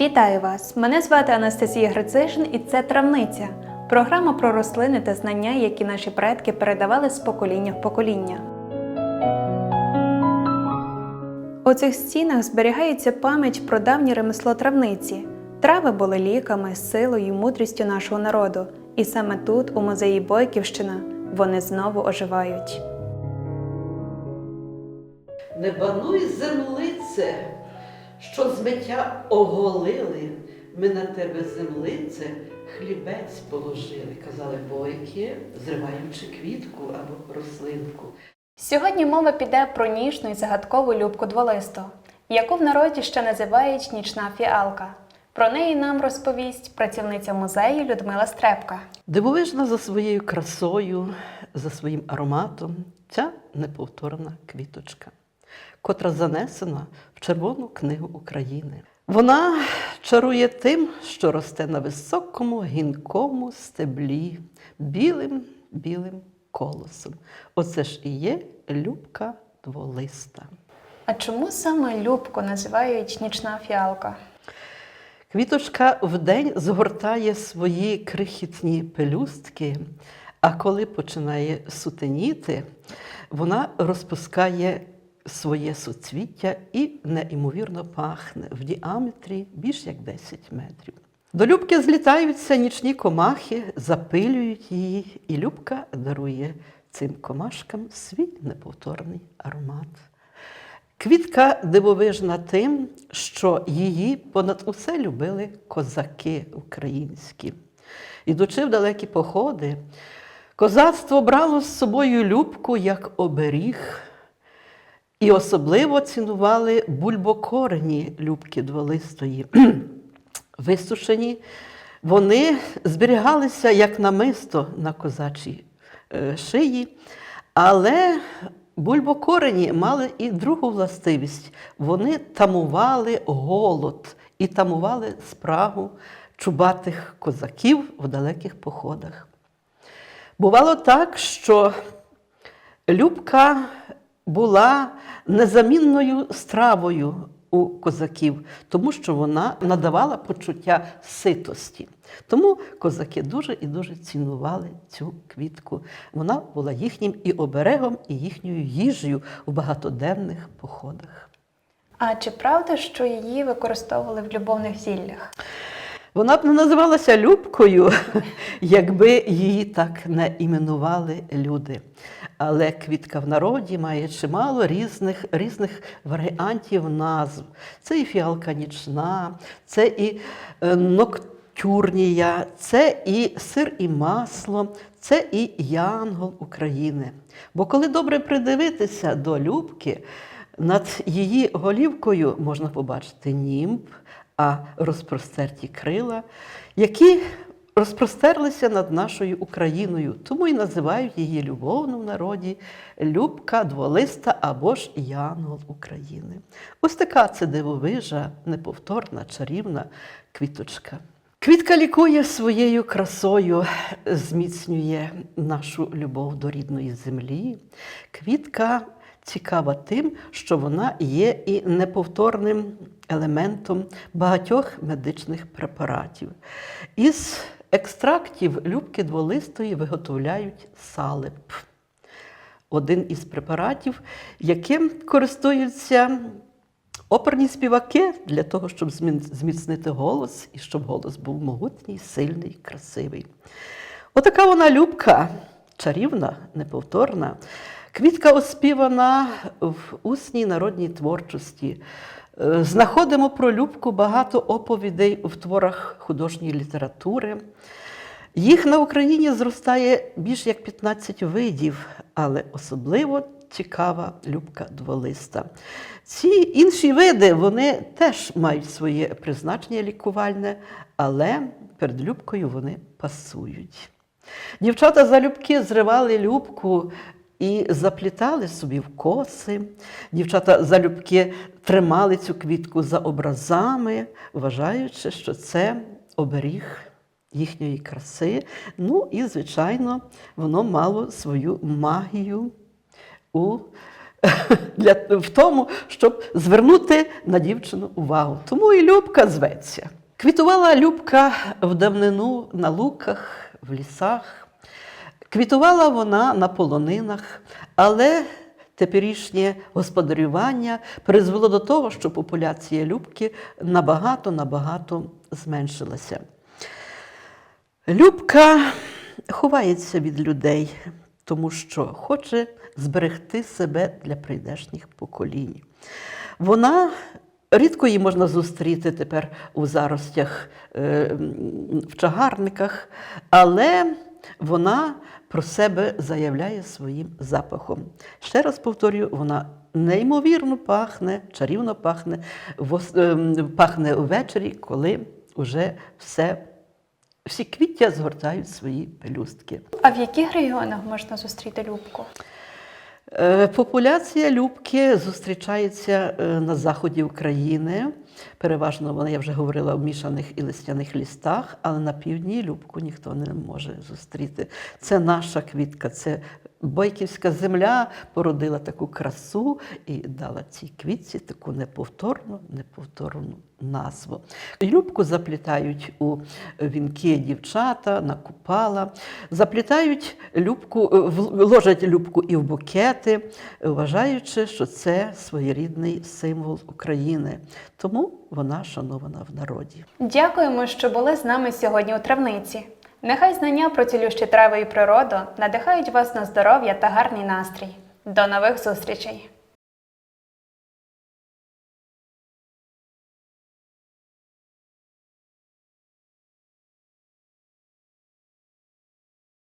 Вітаю вас! Мене звати Анастасія Грицишин і це Травниця. Програма про рослини та знання, які наші предки передавали з покоління в покоління. У цих стінах зберігається пам'ять про давнє ремесло травниці. Трави були ліками, силою мудрістю нашого народу. І саме тут, у музеї Бойківщина, вони знову оживають. Не бануй землице, що змиття оголили. Ми на тебе, землице, хлібець положили, казали бойки, зриваючи квітку або рослинку. Сьогодні мова піде про ніжну і загадкову любку дволисту, яку в народі ще називають нічна фіалка. Про неї нам розповість працівниця музею Людмила Стрепка. Дивовижна за своєю красою, за своїм ароматом, ця неповторна квіточка, котра занесена в Червону книгу України. Вона чарує тим, що росте на високому гінкому стеблі, білим білим колосом. Оце ж і є любка дволиста. А чому саме любку називають нічна фіалка? Квіточка вдень згортає свої крихітні пелюстки, а коли починає сутеніти, вона розпускає своє суцвіття і неймовірно пахне в діаметрі більш як 10 метрів. До любки злітаються нічні комахи, запилюють її, і любка дарує цим комашкам свій неповторний аромат. Квітка дивовижна тим, що її понад усе любили козаки українські. Ідучи в далекі походи, козацтво брало з собою любку як оберіг, і особливо цінували бульбокорені любки дволистої. Висушені, вони зберігалися як намисто на козачій е, шиї, але бульбокорені мали і другу властивість. Вони тамували голод і тамували спрагу чубатих козаків в далеких походах. Бувало так, що Любка була незамінною стравою у козаків, тому що вона надавала почуття ситості. Тому козаки дуже і дуже цінували цю квітку. Вона була їхнім і оберегом, і їхньою їжею у багатоденних походах. А чи правда, що її використовували в любовних зіллях? Вона б не називалася Любкою, якби її так не іменували люди. Але квітка в народі має чимало різних, різних варіантів назв. Це і фіалка нічна, це і е, ноктюрнія, це і сир і масло, це і янгол України. Бо коли добре придивитися до Любки, над її голівкою можна побачити німб, а розпростерті крила, які розпростерлися над нашою Україною, тому і називають її любовно в народі Любка дволиста або ж Янгол України. Ось така це дивовижа, неповторна, чарівна квіточка. Квітка лікує своєю красою, зміцнює нашу любов до рідної землі. Квітка цікава тим, що вона є і неповторним елементом багатьох медичних препаратів. Із екстрактів любки дволистої виготовляють салеп. Один із препаратів, яким користуються оперні співаки для того, щоб зміцнити голос і щоб голос був могутній, сильний, красивий. Отака вона любка, чарівна, неповторна. Квітка оспівана в усній народній творчості. Е, Знаходимо про любку багато оповідей в творах художньої літератури. Їх на Україні зростає більш як 15 видів, але особливо цікава любка дволиста. Ці інші види вони теж мають своє призначення лікувальне, але перед любкою вони пасують. Дівчата залюбки зривали любку і заплітали собі в коси. Дівчата залюбки тримали цю квітку за образами, вважаючи, що це оберіг їхньої краси. Ну і, звичайно, воно мало свою магію у для, в тому, щоб звернути на дівчину увагу. Тому і Любка зветься. Квітувала Любка в давнину на луках, в лісах. Квітувала вона на полонинах, але теперішнє господарювання призвело до того, що популяція Любки набагато-набагато зменшилася. Любка ховається від людей, тому що хоче зберегти себе для прийдешніх поколінь. Вона рідко її можна зустріти тепер у заростях е, в чагарниках, але вона про себе заявляє своїм запахом. Ще раз повторюю, вона неймовірно пахне, чарівно пахне, ем, пахне увечері, коли вже все всі квіття згортають свої пелюстки. А в яких регіонах можна зустріти любку? Е, Популяція любки зустрічається е, на заході України. Переважно вона, я вже говорила, в мішаних і листяних лістах, але на півдні любку ніхто не може зустріти. Це наша квітка, це бойківська земля породила таку красу і дала цій квітці таку неповторну, неповторну назву. Любку заплітають у вінки дівчата, на купала, заплітають любку, е, в- ложать любку і в букети, вважаючи, що це своєрідний символ України. Тому вона шанована в народі. Дякуємо, що були з нами сьогодні у травниці. Нехай знання про цілющі трави і природу надихають вас на здоров'я та гарний настрій. До нових зустрічей!